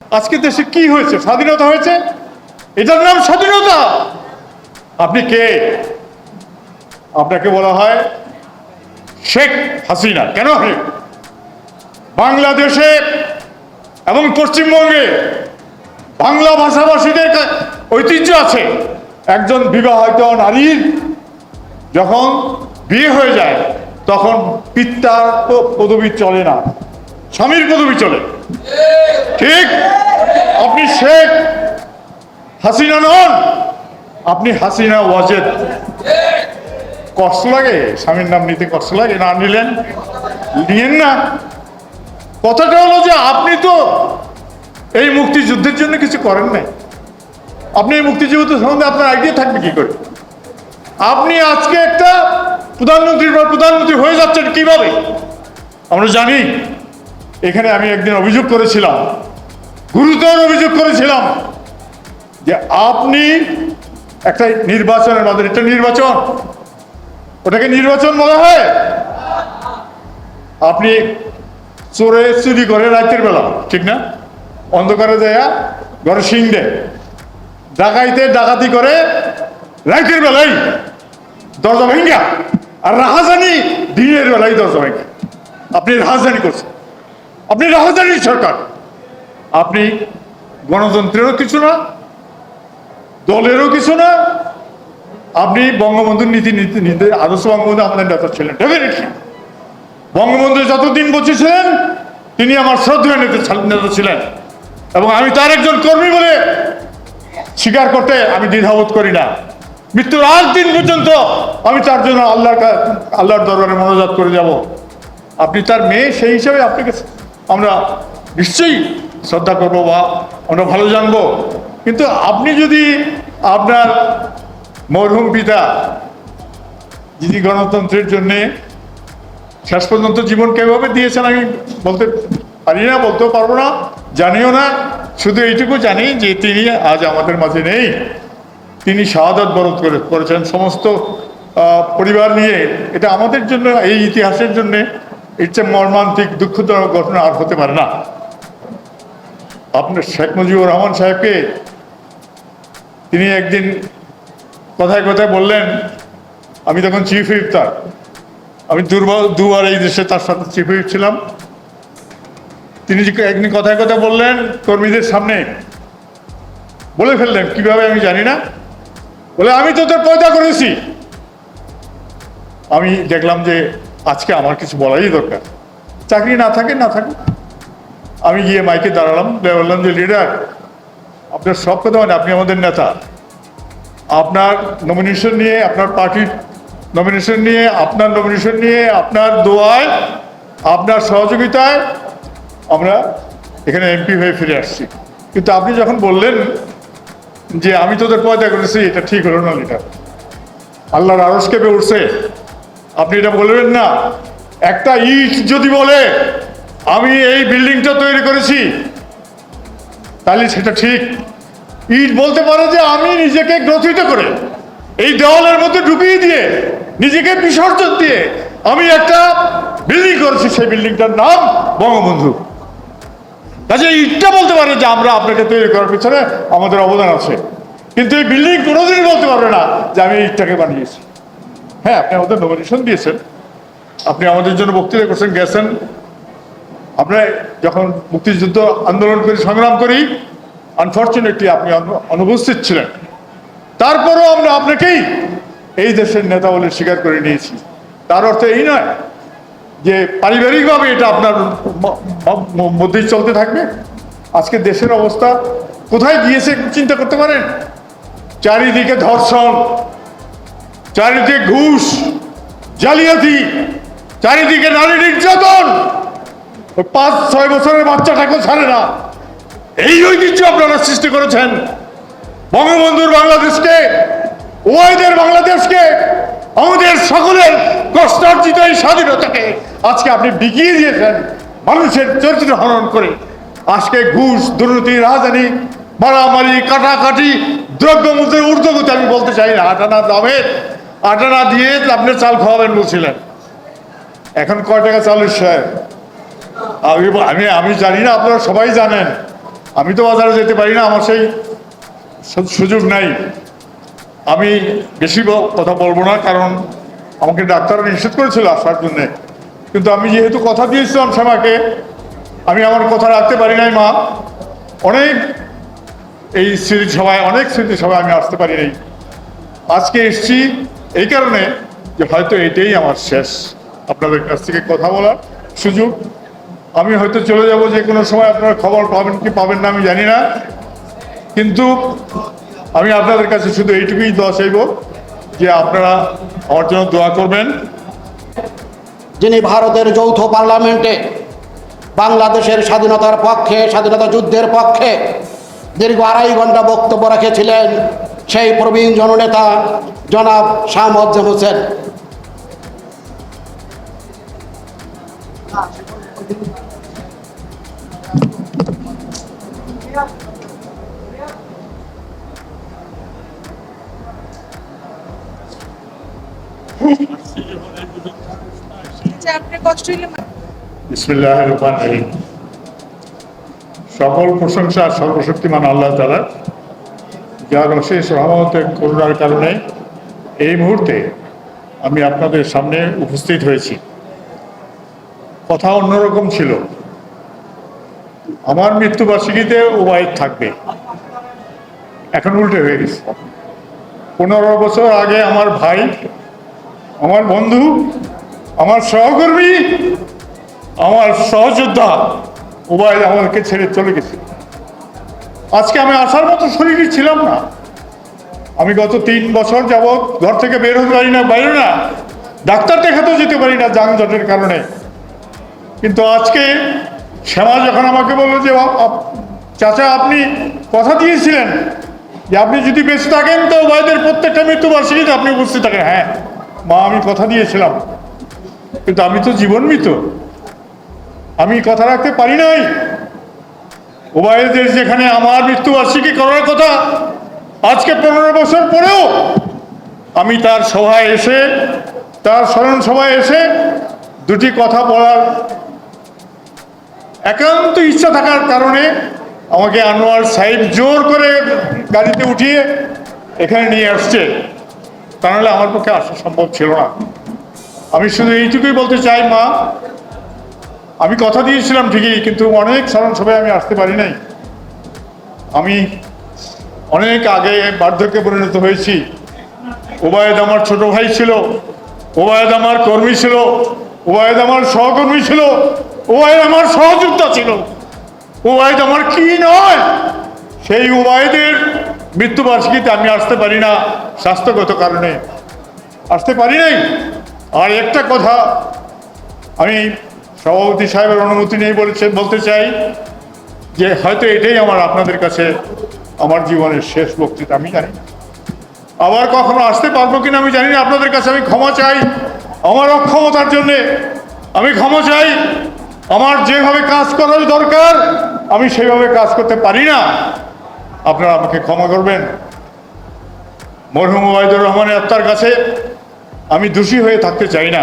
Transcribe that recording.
আজকে দেশে কি হয়েছে? স্বাধীনতা হয়েছে? এটার নাম স্বাধীনতা। আপনি কে? আপনাকে বলা হয় শেখ হাসিনা। কেন বাংলাদেশে এবং পশ্চিমবঙ্গে বাংলা ভাষাভাষীদের ঐতিহ্য আছে। একজন বিবাহিত নারীর যখন বিয়ে হয়ে যায়, তখন পিতার পদবি চলে না, স্বামীর পদবি চলে। ঠিক? আপনি শেখ হাসিনা নন। আপনি হাসিনা ওয়াজেদ। কষ্ট লাগে, স্বামীর নাম নিতে কষ্ট লাগে, না নিলেন? নিয়েন না। কথাটা হলো যে আপনি তো এই মুক্তিযুদ্ধের জন্য কিছু করেন নাই। আপনি এই মুক্তিযুদ্ধ সম্বন্ধে আপনার আইডিয়া থাকবে কি করে? আপনি আজকে একটা প্রধানমন্ত্রীর পর প্রধানমন্ত্রী হয়ে যাচ্ছেন কীভাবে? আমরা জানি এখানে আমি একদিন অভিযোগ করেছিলাম, গুরুতর অভিযোগ করেছিলাম যে আপনি একটা নির্বাচনের মাধ্যমে, এটা নির্বাচন, ওটাকে নির্বাচন বলা হয়? আপনি চোরে চুরি করে রাতের বেলা, ঠিক না? অন্ধকারে দেয়া ঘরে সিং দেয়, ডাকাইতে ডাকাতি করে রাতের বেলাই দরজা ভেঙ্গা আর রাহাজানি দিনের বেলায় দরজা ভেঙ্গা আপনি রাহাজানি করছেন। আপনি রাহাজানির সরকার। আপনি গণতন্ত্রেরও কিছু না, দলেরও কিছু না, আপনি বঙ্গবন্ধুর নীতি নীতি নীতি, আদর্শ বঙ্গবন্ধু আমাদের নেতা ছিলেন ডেফিনেটলি বঙ্গবন্ধু যতদিন বসে ছিলেন, তিনি আমার শ্রদ্ধেয় নেতা নেতা ছিলেন। এবং আমি তার একজন কর্মী বলে স্বীকার করতে আমি দ্বিধাবোধ করি না। মৃত্যুর আগ দিন পর্যন্ত আমি তার জন্য আল্লাহর কা- আল্লাহর দরবারে মনোজাত করে যাব। আপনি তার মেয়ে, সেই হিসাবে আপনাকে আমরা নিশ্চয়ই শ্রদ্ধা করব বা আমরা ভালো জানব। কিন্তু আপনি যদি আপনার মরহুম পিতা যিনি গণতন্ত্রের জন্যে শেষ পর্যন্ত জীবন কেভাবে দিয়েছেন আমি বলতে পারি না, বলতেও পারব না, জানিও না। শুধু এইটুকু জানি যে তিনি আজ আমাদের মাঝে নেই। তিনি শাহাদাত বরণ করে করেছেন সমস্ত পরিবার নিয়ে। এটা আমাদের জন্য, এই ইতিহাসের জন্য চেয়ে মর্মান্তিক দুঃখজনক ঘটনা আর হতে পারে না। আপনার শেখ মুজিবুর রহমান সাহেবকে তিনি একদিন কথায় কথায় বললেন, আমি তখন চিফ হুইপ তার আমি দুর্বল দুবার এই দেশে তার সাথে চিফ হুইপ ছিলাম। তিনি একদিন কথায় কথা বললেন, কর্মীদের সামনে বলে ফেললেন, কীভাবে আমি জানি না? বলে, আমি তোদের পয়দা করেছি। আমি দেখলাম যে আজকে আমার কিছু বলাই দরকার। চাকরি না থাকে না থাকে আমি গিয়ে মাইকে দাঁড়ালাম বললাম যে, লিডার, আপনার সব কথা মানে আপনি আমাদের নেতা। আপনার নমিনেশন নিয়ে, আপনার পার্টির নমিনেশন নিয়ে, আপনার নমিনেশন নিয়ে, আপনার দোয়ায়, আপনার সহযোগিতায় আমরা এখানে এমপি হয়ে ফিরে আসছি। কিন্তু আপনি যখন বললেন যে, আমি তোদের পয়দা করেছি এটা ঠিক হলো না, লিডার। আল্লাহর আরস কেঁপে উঠছে। আপনি এটা বলবেন না। একটা ইট যদি বলে, আমি এই বিল্ডিংটা তৈরি করেছি, তাহলে সেটা ঠিক। ইট বলতে পারে যে আমি নিজেকে গ্রথিত করে, এই দেওয়ালের মধ্যে ঢুকিয়ে দিয়ে, নিজেকে বিসর্জন দিয়ে, আমি একটা বিল্ডিং করেছি, সেই বিল্ডিংটার নাম বঙ্গবন্ধু। কাজে ইটটা বলতে পারে যে আমরা আপনাকে তৈরি করার পিছনে আমাদের অবদান আছে। কিন্তু এই বিল্ডিং কোনোদিনই বলতে পারবে না যে আমি ইটটাকে বানিয়েছি। হ্যাঁ আপনি আমাদের নমিনেশন দিয়েছেন। আপনি আমাদের জন্য বক্তৃতা করছেন, গেছেন। আমরা যখন মুক্তিযুদ্ধ আন্দোলন করি, সংগ্রাম করি আনফর্চুনেটলি আপনি অনুপস্থিত ছিলেন। তারপরেও আমরা আপনাকেই এই দেশের নেতা বলে স্বীকার করে নিয়েছি। তার অর্থ এই নয় যে পারিবারিকভাবে এটা আপনার মধ্যেই চলতে থাকবে। আজকে দেশের অবস্থা কোথায় গিয়েছে চিন্তা করতে পারেন? চারিদিকে ধর্ষণ চারিদিকে ঘুষ, জালিয়াতি, চারিদিকে নারী নির্যাতন। পাঁচ, ছয় বছরের বাচ্চাটাকেও ছাড়ে না। এই ঐতিহ্য আপনারা সৃষ্টি করেছেন। বঙ্গবন্ধুর বাংলাদেশকে ওয়াইদের বাংলাদেশকে, আমাদের সকলের কষ্টার্জিত এই স্বাধীনতাকে আজকে আপনি বিকিয়ে দিয়েছেন, মানুষের চরিত্র হরণ করে। আজকে ঘুষ, দুর্নীতি, রাজধানী, মারামারি, কাটাকাটি, দ্রব্যমূল্যের ঊর্ধ্বগতি আমি বলতে চাই না আটানা দামের আটানা দিয়ে আপনি চাল খাওয়াবেন বলছিলেন। এখন কয় টাকা চালের শেয়ার? আমি আমি আমি জানি না, আপনারা সবাই জানেন। আমি তো বাজারে যেতে পারি না, আমার সেই সুযোগ নাই। আমি বেশি কথা বলব না, কারণ আমাকে ডাক্তার নিষেধ করেছিল আসার জন্য। কিন্তু আমি যেহেতু কথা দিয়েছিলাম শ্যামাকে, আমি আমার কথা রাখতে পারি নাই, মা। অনেক এই স্মৃতি সভায় অনেক স্মৃতি সভায় আমি আসতে পারি নাই। আজকে এসছি এই কারণে যে হয়তো এটাই আমার শেষ। আপনাদের কাছ থেকে কথা বলার সুযোগ। আমি হয়তো চলে যাব যে কোনো সময়, আপনারা খবর পাবেন কি পাবেন না আমি জানি না। কিন্তু আমি আপনাদের কাছে শুধু এইটুকুই দোয়া চাইব যে আপনারা আমার জন্য দোয়া করবেন। যিনি ভারতের যৌথ পার্লামেন্টে বাংলাদেশের স্বাধীনতার পক্ষে, স্বাধীনতা যুদ্ধের পক্ষে দীর্ঘ আড়াই ঘণ্টা বক্তব্য রেখেছিলেন সেই প্রবীণ জননেতা জনাব শাহ মজ্জাম হোসেন। রহমান রহিম। সকল প্রশংসা সর্বশক্তিমান আল্লাহ তালা যার অশেষ রহমতের করুণার কারণে এই মুহূর্তে আমি আপনাদের সামনে উপস্থিত হয়েছি। কথা অন্যরকম ছিল। আমার মৃত্যুবার্ষিকীতে ওবায়দ থাকবে। এখন উল্টে হয়ে গেছে। পনেরো বছর আগে আমার ভাই, আমার বন্ধু, আমার সহকর্মী, আমার সহযোদ্ধা উবায়দ আমাকে ছেড়ে চলে গেছে। আজকে আমি আসার মতো শরীরই ছিলাম না। আমি গত তিন বছর যাবৎ ঘর থেকে বের হতে পারি না, বাইরে না, ডাক্তার দেখাতেও যেতে পারি না যানজটের কারণে। কিন্তু আজকে শ্যামা যখন আমাকে বলল যে চাচা, আপনি কথা দিয়েছিলেন যে, আপনি যদি বেঁচে থাকেন তো উবায়দের প্রত্যেকটা মৃত্যুবার্ষিকীতে আপনি উপস্থিত থাকেন। হ্যাঁ মা, আমি কথা দিয়েছিলাম। কিন্তু আমি তো জীবন মৃত আমি কথা রাখতে পারি নাই। উবায়দের যেখানে আমার মৃত্যুবার্ষিকী করার কথা, আজকে পনেরো বছর পরেও আমি তার সভায় এসে, তার স্মরণ সভায় এসে দুটি কথা বলার একান্ত ইচ্ছা থাকার কারণে আমাকে আনোয়ার সাহেব জোর করে গাড়িতে উঠিয়ে এখানে নিয়ে আসছে। তা নাহলে আমার পক্ষে আসা সম্ভব ছিল না। আমি শুধু এইটুকুই বলতে চাই, মা আমি কথা দিয়েছিলাম ঠিকই, কিন্তু অনেক স্মরণ সভায় আমি আসতে পারি নাই। আমি অনেক আগে বার্ধক্যে পরিণত হয়েছি। ওবায়দ আমার ছোট ভাই ছিল, ওবায়দ আমার কর্মী ছিল, ওবায়দ আমার সহকর্মী ছিল, ওবায়দ আমার সহযোদ্ধা ছিল। ওবায়দ আমার কি নয়? সেই ওবায়দের মৃত্যুবার্ষিকীতে আমি আসতে পারি না স্বাস্থ্যগত কারণে। আসতে পারি নাই। আর একটা কথা, আমি সভাপতি সাহেবের অনুমতি নেই বলেছে বলতে চাই যে হয়তো এটাই আমার আপনাদের কাছে আমার জীবনের শেষ বক্তৃতা, আমি জানি আবার কখনো আসতে পারব কিনা আমি জানি না, আপনাদের কাছে আমি ক্ষমা চাই, আমার অক্ষমতার জন্যে আমি ক্ষমা চাই, আমার যেভাবে কাজ করার দরকার, আমি সেভাবে কাজ করতে পারি না। আপনারা আমাকে ক্ষমা করবেন। মরহুম ওবায়দুর রহমানের আত্মার কাছে আমি দোষী হয়ে থাকতে চাই না।